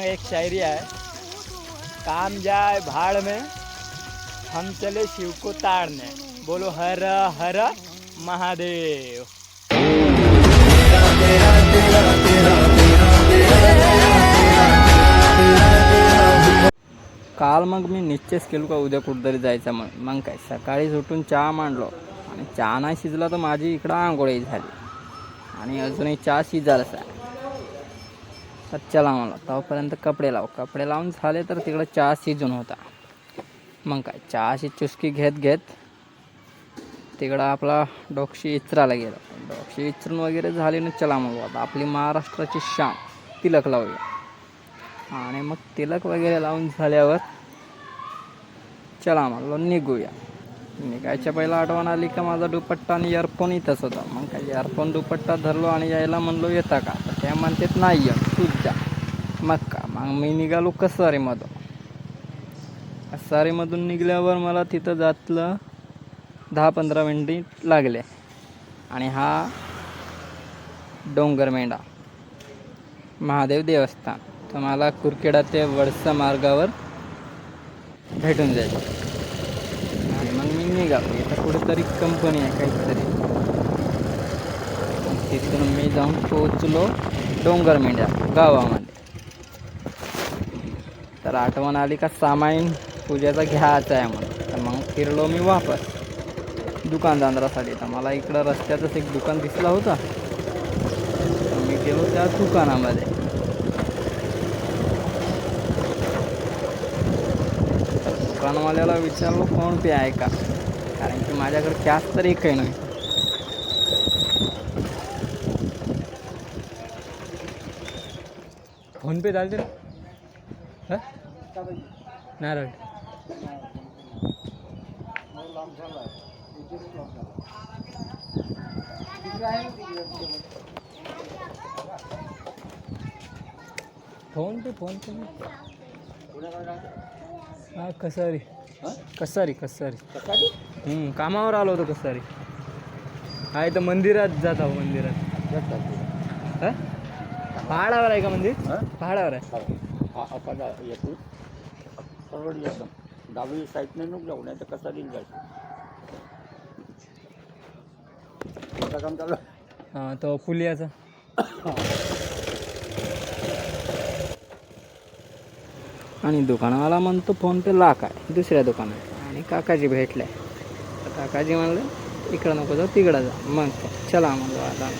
इसमें एक शायरी है। काम जाए भाड़ में हम चले शिव को ताड़ने। बोलो हर हर महादेव। काल मग मी निश्चयच केलो का उद्या कुठंतरी जायचं मग मग काय सकाळीच उठून चहा मांडलो. आणि चहा नाही शिजला तर माझी इकडं आंघोळी झाली. आणि अजूनही चहा शिजायलाच आहे तर चला मला तोपर्यंत कपडे लाव. कपडे लावून झाले तर तिकडं चहा शिजून होता. मग काय चहाची चुस्की घेत घेत तिकडं आपला डोक्षी इचरायला गेला. डोक्षी इचरून वगैरे झाली ना चला मग आता आपली महाराष्ट्राची शान तिलक लावूया. आणि मग तिलक वगैरे लावून झाल्यावर चला म्हणलो निघूया. निघायच्या पहिला आठवण आली का माझा दुपट्टा आणि इयरफोन इथंच होता मग काय इयरफोन दुपट्टा धरलो आणि यायला म्हणलो येता का? तर त्या म्हणतात नाही ये तूच जा. मग का? मग मी निघालो कसारीमधून. कसारीमधून निघल्यावर मला तिथं जातलं दहा पंधरा मिनटे लागले. आणि हा डोंगरमेंढा महादेव देवस्थान. तुम्हाला कुरखेडा ते वडसा मार्गावर भेटून जाईल मग इथं कुठेतरी कंपनी आहे काहीतरी. तिथून मी जाऊन पोचलो डोंगरमेंढ्या गावामध्ये. तर आठवण आली का सामाईन पूजेचा घ्यायचा आहे म्हणून. तर मग फिरलो मी वापस दुकानदारासाठी तर मला इकडं रस्त्यातच एक दुकान दिसला होता. तर मी गेलो त्या दुकानामध्ये. दुकानवाल्याला विचारलो फोन पे आहे का? कारण की माझ्याकडे कॅश तर एकही नाही. फोन पे चालते ना? नारळ फोन पे फोन पे हा? कसारी कसारी. कसारी? हम्म, कामावर आलो होतो कसारी हा इथं मंदिरात जात आहो मंदिरात. हा? पहाडावर आहे का मंदिर? पहाडावर आहे. आपण येतो. येतो डावी साईडने नको जाऊ नाही तर कसा दिल जायचं आता काम चालू आहे. हा तो पुलियाचा आणि दुकानावाला म्हणतो फोन पे लाख आहे. दुसऱ्या दुकानात. आणि काकाजी भेटले तर काकाजी म्हणलं इकडं नको जाऊ तिकडं जा. मग चला म्हणलो आता.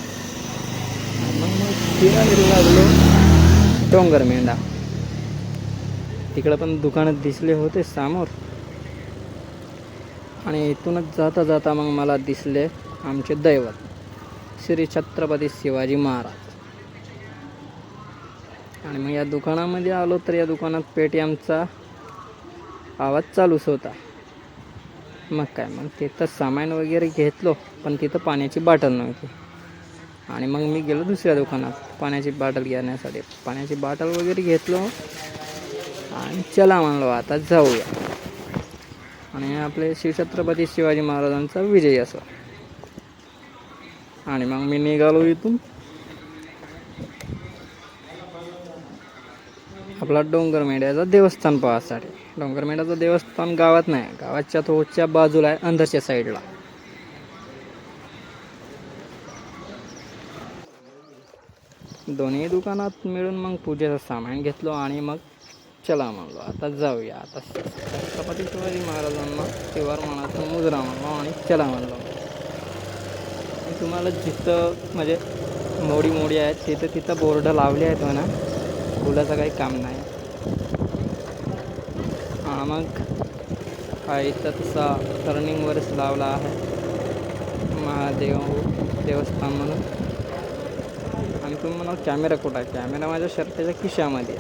मग मग फिरायला लागलो डोंगर मेंढा. तिकडं पण दुकानात दिसले होते समोर. आणि इथूनच जाता जाता मग मला दिसले आमचे दैवत श्री छत्रपती शिवाजी महाराज. आणि मग या दुकानामध्ये आलो तर या दुकानात पेटीएमचा आवाज चालूच होता. मग काय मग तिथं सामान वगैरे घेतलो पण तिथं पाण्याची बाटल नव्हती. आणि मग मी गेलो दुसऱ्या दुकानात पाण्याची बाटल घेण्यासाठी. पाण्याची बाटल वगैरे घेतलो आणि चला म्हणलो आता जाऊया. आणि आपले शिवछत्रपती शिवाजी महाराजांचा विजय असो. आणि मग मी निघालो इथून. आपला डोंगर मेढ्याचा देवस्थान पाहासाठी. डोंगरमेंढ्याचं देवस्थान गावात नाही. गावाच्या थोडच्या बाजूला आहे अंधरच्या साईडला दोन्ही दुकानात मिळून मग पूजेचं सामान घेतलो आणि मग चला म्हणलो आता जाऊया. आता छत्रपती शिवाजी महाराजांना तिवार मानाचा मुजरा म्हणलो आणि चला म्हणलो. तुम्हाला जिथं म्हणजे मोडी मोडी आहेत तिथं तिथं बोर्ड लावले आहेत म्हणा. फुलाचं काही काम नाही. क्रमांक मग हा इथं तसा टर्निंगवरच लावला आहे. महादेव देवस्थान म्हणून. आणि तुम्ही म्हणा कॅमेरा कुठं आहे? कॅमेरा माझ्या शर्टाच्या खिशामध्ये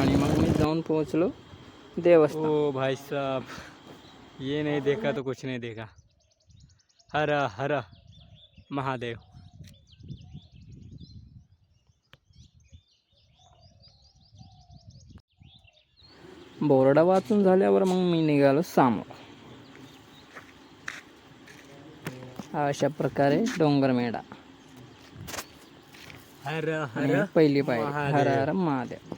आणि मग मी जाऊन पोहोचलो देवस्थान. ओ भाई साहब ये नहीं देखा तो कुछ नहीं देखा. हर हर महादेव. बोर्डा वाचून झाल्यावर मग मी निघालो सामोर. अशा प्रकारे डोंगरमेढा हर आणि पहिली पायरी हर हर महादेव.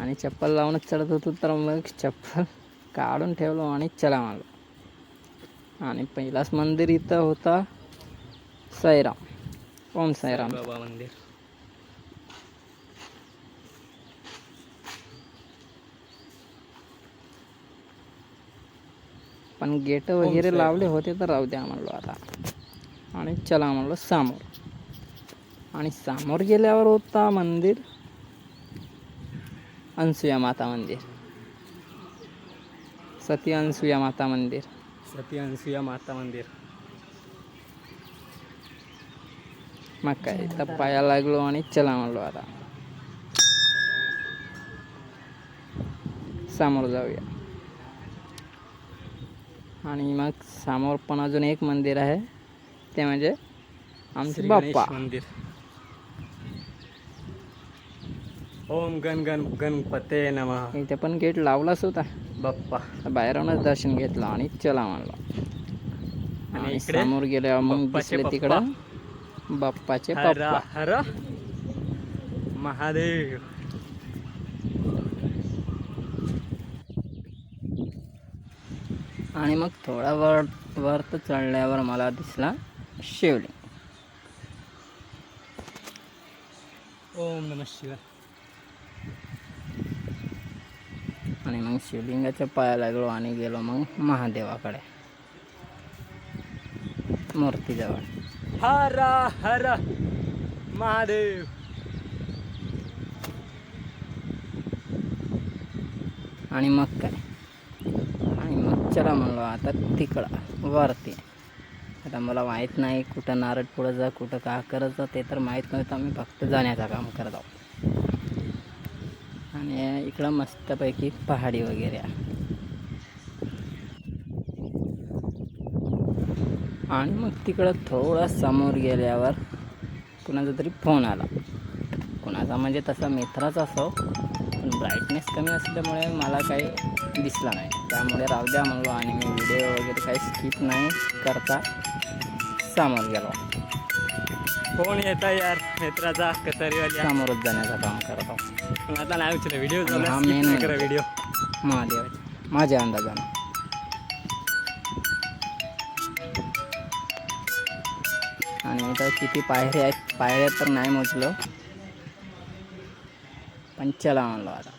आणि चप्पल लावूनच चढत होतो तर मग चप्पल काढून ठेवलो आणि चला मारलो आणि पहिलाच मंदिर इथं होता साईराम ओम साईराम बाबा मंदिर. पण गेट वगैरे लावले होते तर राहू द्या म्हणलो आता. आणि चला म्हणलो समोर. आणि समोर गेल्यावर होता मंदिर. अनसुया माता मंदिर. सती अनसुया माता मंदिर. सती अनसुया माता मंदिर. मग काय इथं पाया लागलो आणि चला म्हणलो आता. समोर जाऊया. आणि मग समोर पण अजून एक मंदिर आहे. ते म्हणजे आमचे बाप्पा. मंदिर. ओम गण गण गणपते नमः. इथे पण गेट लावलाच होता. बाप्पा. बाहेरूनच दर्शन घेतलं आणि चला म्हणलो. आणि समोर गेल्यावर मग दिसले तिकडं. बाप्पाचे हर महादेव. आणि मग थोडा वर वरत चढल्यावर मला दिसला शिवलिंग. ओम नम शिवाय. आणि मग शिवलिंगाच्या पाया लागलो आणि गेलो मग महादेवाकडे. मूर्तीजवळ. हर हर महादेव. आणि मग काय? चला म्हणलो आता तिकडं वरती. आता मला माहीत नाही कुठं नारळ पुढं जा कुठं का करायचं ते तर माहीत नव्हतं. आम्ही फक्त जाण्याचं काम करत आहोत. आणि इकडं मस्तपैकी पहाडी वगैरे आहे. आणि मग तिकडं थोडं समोर गेल्यावर कुणाचा तरी फोन आला. कुणाचा म्हणजे तसा मित्राचा असो ब्राईटनेस कमी असल्यामुळे मला काही दिसला नाही. त्यामुळे राहू द्या म्हणलो आणि मी व्हिडिओ वगैरे काही स्किप नाही करता समोर गेलो. कोण येता यार? मित्राचा कचरीवाल्या समोरच जाण्याचं काम करत आता नाही उचल व्हिडिओ हा करा म्हणजे. व्हिडिओ महादेवाचे माझ्या अंदाजानं. आणि इथं किती पायऱ्या आहेत? पायऱ्या तर नाही मोजलो. पण चला म्हणलो आता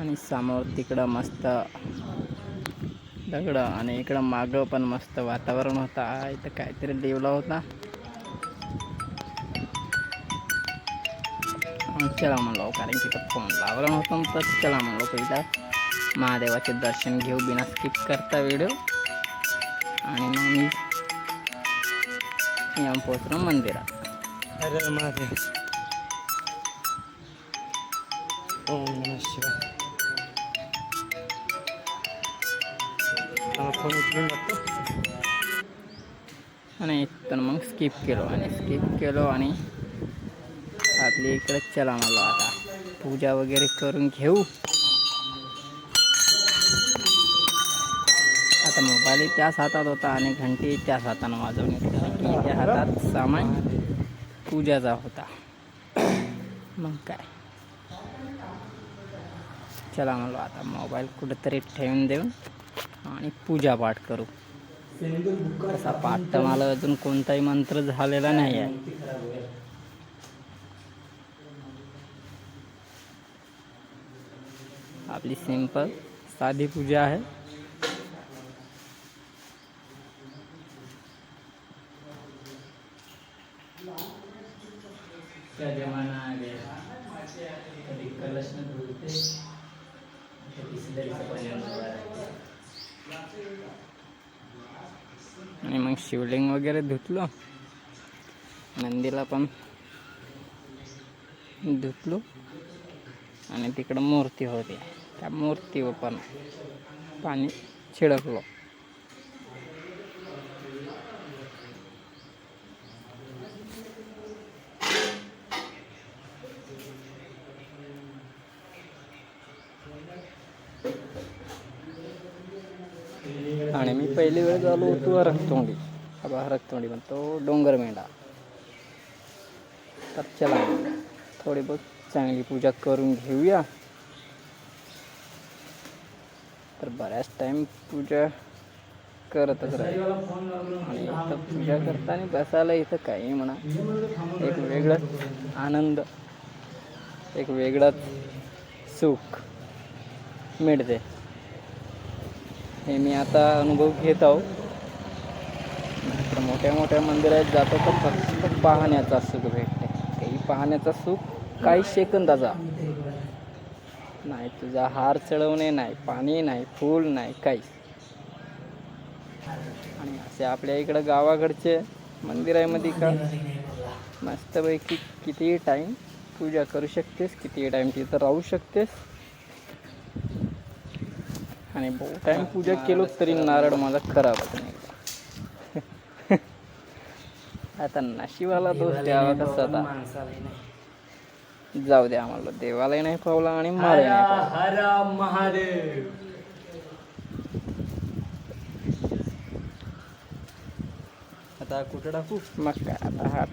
आणि समोर तिकडं मस्त दगड आणि इकडं मागं पण मस्त वातावरण होता. इथं काहीतरी देवला होता. आणि चला म्हणलो कारण की इथं फोन लावला नव्हता तर चला म्हणलो पहिला महादेवाचे दर्शन घेऊ बिना स्किप करता व्हिडिओ आणि मग मी येऊन पोचलो मंदिरात. हर महादेव ओम नम शिवाय. फोन उचलून टाकतो. आणि इथून मग स्किप केलो आणि स्किप केलो आणि आपली इकडे चला म्हणलो आता. पूजा वगैरे करून घेऊ. आता मोबाईल त्याच हातात होता आणि घंटी त्याच हातानं वाजवून घेतली. त्या हातात सामान. पूजाचा होता. मग काय? चला म्हणलो आता मोबाईल कुठेतरी ठेवून देऊन आणि पूजा पाठ करू. तसा पाठ तर मला अजून कोणताही मंत्र झालेला नाही आहे. आपली सिंपल साधी पूजा आहे. कधी कलश आणि मग शिवलिंग वगैरे धुतलो. नंदीला पण धुतलो. आणि तिकडं मूर्ती होती. त्या मूर्तीवर पण पाणी छिडकलो. आणि मी पहिली वेळ झालो होतो रक्तोंडी. बाबा हरकतोंडी म्हणतो डोंगर मेंढा. तर चला थोडी बहुत चांगली पूजा करून घेऊया. तर बऱ्याच टाईम पूजा करतच राहील. आणि इथं पूजा करताना बसायला इथं काही म्हणा. एक वेगळाच आनंद. एक वेगळाच सुख. मिळते. हे मी आता अनुभव घेत आहो. तर मोठ्या मोठ्या मंदिरात जातो तर फक्त पाहण्याचा सुख भेटते. काही पाहण्याचा सुख काही सेकंदाचा नाही तुझा हार चढवणे नाही पाणी नाही फूल नाही काहीच आणि असे आपल्या इकडं गावाकडचे मंदिर आहे मध्ये का? मस्तपैकी कितीही टाईम पूजा करू शकतेस कितीही टाईम तिथं राहू शकतेस. आणि बहु टाईम पूजा केलो तरी नारळ माझा खराबच नाही. आता नशिबाला दोष द्यावा कसा आता? जाऊ द्या आम्हाला देवालाही नाही पावला आणि मलाही नाही पावला. महादेव आता कुठं टाकू? मग काय आता हा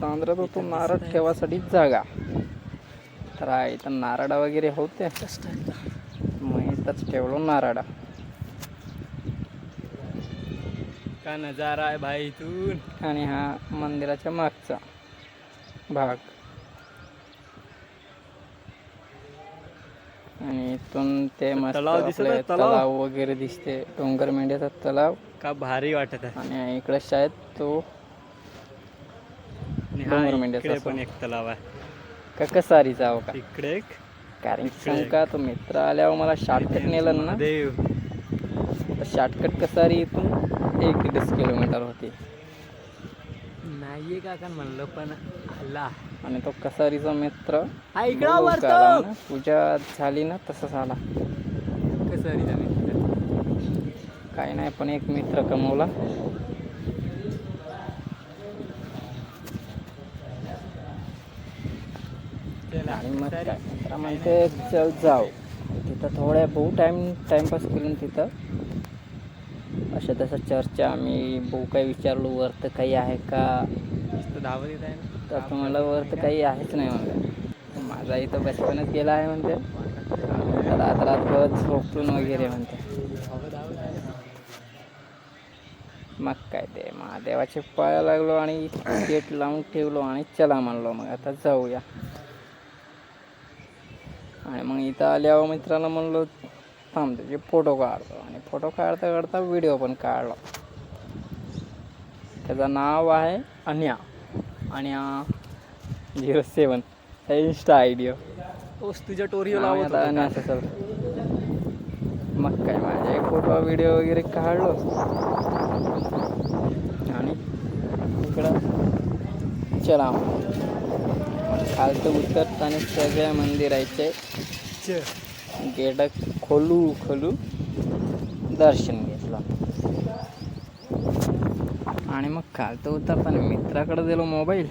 दांद्रात होतो नारळ ठेवासाठी जागा. तर हा इथं नारळ वगैरे होते इथंच ठेवलो नारळ. का नजारा आहे भाई इथून. आणि हा मंदिराच्या मागचा भाग. आणि इथून ते मस्त तलाव दिसत तलाव? वगैरे दिसते. डोंगर मेंढ्याचा तलाव. का भारी वाटत आहे. आणि इकडे शायद तो डोंगर मेंढ्याचा. पण एक तलाव आहे. का कसारीचा हो का? इकडे एक कारण की. सांगू का तो मित्र आल्यावर मला शॉर्टकट नेलं ना. तर शॉर्टकट कसारी इथून? एक दीडच किलोमीटर होती नाहीये का म्हणलं पण आला. आणि तो कसारीचा मित्र? पूजा झाली ना तसंच आला. कसं काही नाही पण एक मित्र कमवला. आणि मग काय? म्हणते चल जाऊ. तिथं थोड्या बहु टाईम टाईमपास केलं तिथं. अशा तसं चर्चा आम्ही बहु काही विचारलो वरतं काही आहे का? तर तुम्हाला वरतं काही आहेच नाही म्हणलं. माझा इथं बचपनच गेला आहे म्हणते. रात रात्रभर झोपून वगैरे म्हणते. मग काय ते महादेवाचे पाया लागलो आणि गेट लावून ठेवलो आणि चला म्हणलो. मग आता जाऊया. आणि मग इथं आल्यावर मित्राला म्हणलो थांब तुझे फोटो काढतो. आणि फोटो काढता काढता व्हिडिओ पण काढला. त्याचं नाव आहे Anya. Anya zero seven insta audio तुझ्या का? असेल मग काय माझे फोटो व्हिडिओ वगैरे काढलो. आणि इकडं चला. खालतं उतरताना सगळ्या मंदिराचे च. गेट खोलू खोलू दर्शन घेतलं. आणि मग खालतं उतरताना मित्राकडे दिलो मोबाईल.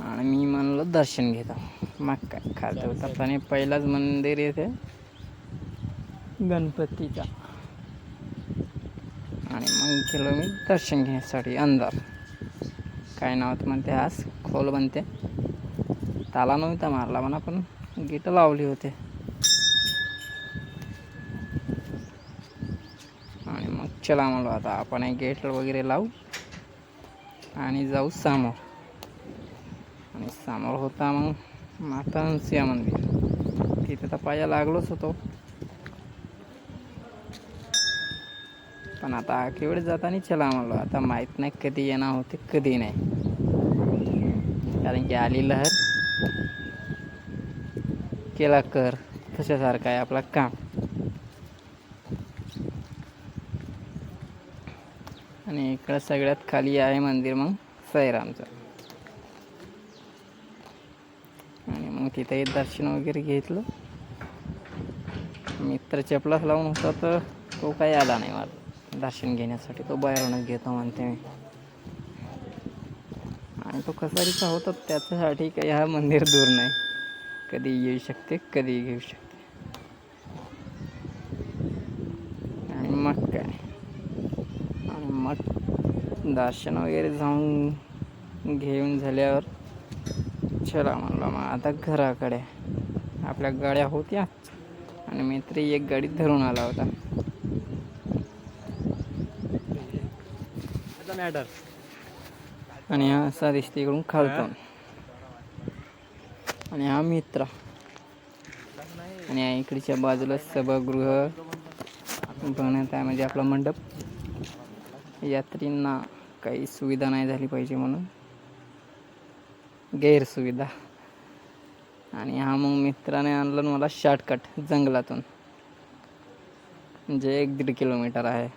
आणि मी म्हणलो दर्शन घेतो. मग काय खालतं उतरताना पहिलाच मंदिर येते गणपतीचा. आणि मग गेलो मी दर्शन घेण्यासाठी अंदर काय नाव म्हणते आज खोल बनते. ताला नव्हता मारला म्हणा पण गेट लावली होते. आणि मग चला म्हणलो आता आपण हे गेट वगैरे लावू आणि जाऊ समोर. आणि समोर होता मग माता मंदिर. तिथे तर पाया लागलोच होतो. पण आता केवढे जाताना चला म्हणलो. आता माहीत नाही कधी येणार होते कधी नाही. कारण की आली लहर. केला कर. तशासारखं आहे आपला काम. आणि इकडं सगळ्यात खाली आहे मंदिर मग साईरामचं आणि मग तिथे दर्शन वगैरे घेतलं. मित्र चपलाच लावून होता तर तो काही आला नाही मला दर्शन घेण्यासाठी तो बाहेरूनच घेतो म्हणते मी. आणि तो कसारीचा होता त्याच्यासाठी काही हा मंदिर दूर नाही. कधी येऊ शकते कधी घेऊ शकते. आणि मग काय? आणि मग दर्शन वगैरे जाऊन घेऊन झाल्यावर चला म्हणलं मग आता घराकडे. आपल्या गाड्या होत्या आणि मैत्री एक गाडी धरून आला होता. आणि हा असा दिसते इकडून खालतून. आणि हा मित्र. आणि या इकडच्या बाजूला सभागृह. बघण्यात आहे म्हणजे आपला मंडप. यात्रींना काही सुविधा नाही झाली पाहिजे म्हणून. गैरसुविधा. आणि हा मग मित्राने आणलं मला शॉर्टकट जंगलातून. जे एक दीड किलोमीटर आहे.